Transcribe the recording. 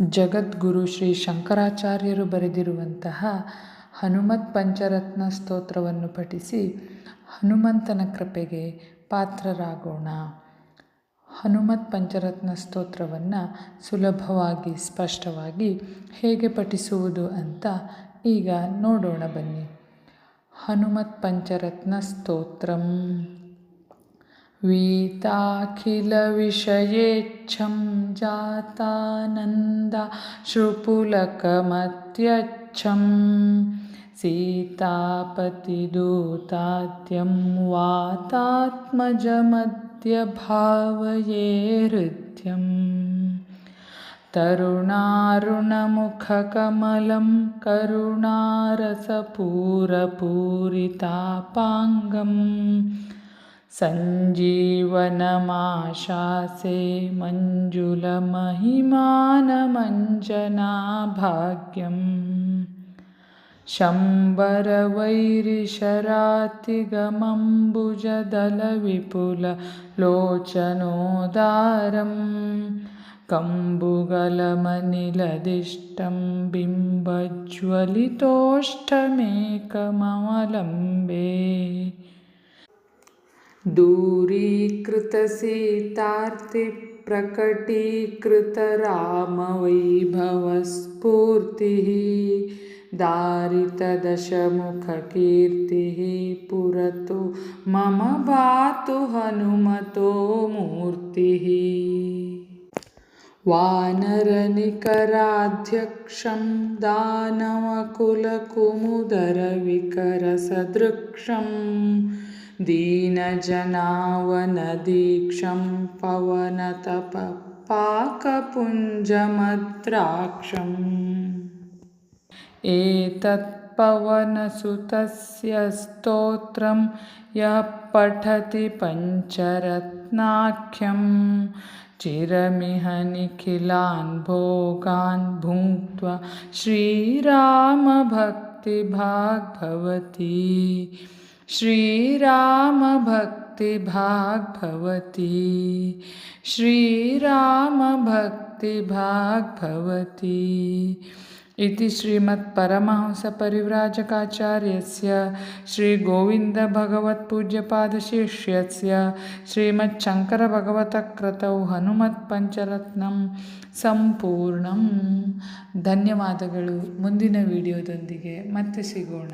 ಜಗದ್ಗುರು ಶ್ರೀ ಶಂಕರಾಚಾರ್ಯರು ಬರೆದಿರುವಂತಹ ಹನುಮತ್ ಪಂಚರತ್ನ ಸ್ತೋತ್ರವನ್ನು ಪಠಿಸಿ ಹನುಮಂತನ ಕೃಪೆಗೆ ಪಾತ್ರರಾಗೋಣ. ಹನುಮತ್ ಪಂಚರತ್ನ ಸ್ತೋತ್ರವನ್ನು ಸುಲಭವಾಗಿ, ಸ್ಪಷ್ಟವಾಗಿ ಹೇಗೆ ಪಠಿಸುವುದು ಅಂತ ಈಗ ನೋಡೋಣ ಬನ್ನಿ. ಹನುಮತ್ ಪಂಚರತ್ನ ಸ್ತೋತ್ರಂ. वीताखिलविषयेच्छं जातानन्दाश्रुपुलकमत्यच्छं सीतापतिदूताद्यं वातात्मजमध्यभावये हृद्यं तरुणारुणमुखकमलं करुणारसपूरपूरितापाङ्गम् सञ्जीवनमाशासे मञ्जुलमहिमानमञ्जनाभाग्यं शम्बरवैरिशरातिगमम्बुजदलविपुललोचनोदारं कम्बुगलमनिलदिष्टं बिम्बज्वलितोष्ठमेकमवलम्बे दूरीकृतसीतार्तिप्रकटीकृतरामवैभवस्फूर्तिः दारितदशमुखकीर्तिः पुरतु मम भातु हनुमतो मूर्तिः। वानरनिकराध्यक्षं दानवकुलकुमुदरविकरसदृक्षम् दीनजनावनदीक्षं पवनतपपाकपुञ्जमद्राक्षम्। एतत्पवनसुतस्य स्तोत्रं यः पठति पञ्चरत्नाख्यं चिरमिह निखिलान् भोगान् भुङ्क्त्वा श्रीरामभक्तिभाग्भवति श्रीरामभक्तिभाग्भवति श्रीरामभक्तिभाग्भवति इति श्रीमत्परमहंसपरिव्राजकाचार्यस्य श्रीगोविन्दभगवत्पूज्यपादशिष्यस्य ಶ್ರೀಮಚ್ಶಂಕರಭಗವತಕೃತೌ ಹನುಮತ್ಪಂಚರತ್ನಂ ಸಂಪೂರ್ಣಂ ಧನ್ಯವಾದಗಳು ಮುಂದಿನ ವಿಡಿಯೋದೊಂದಿಗೆ ಮತ್ತೆ ಸಿಗೋಣ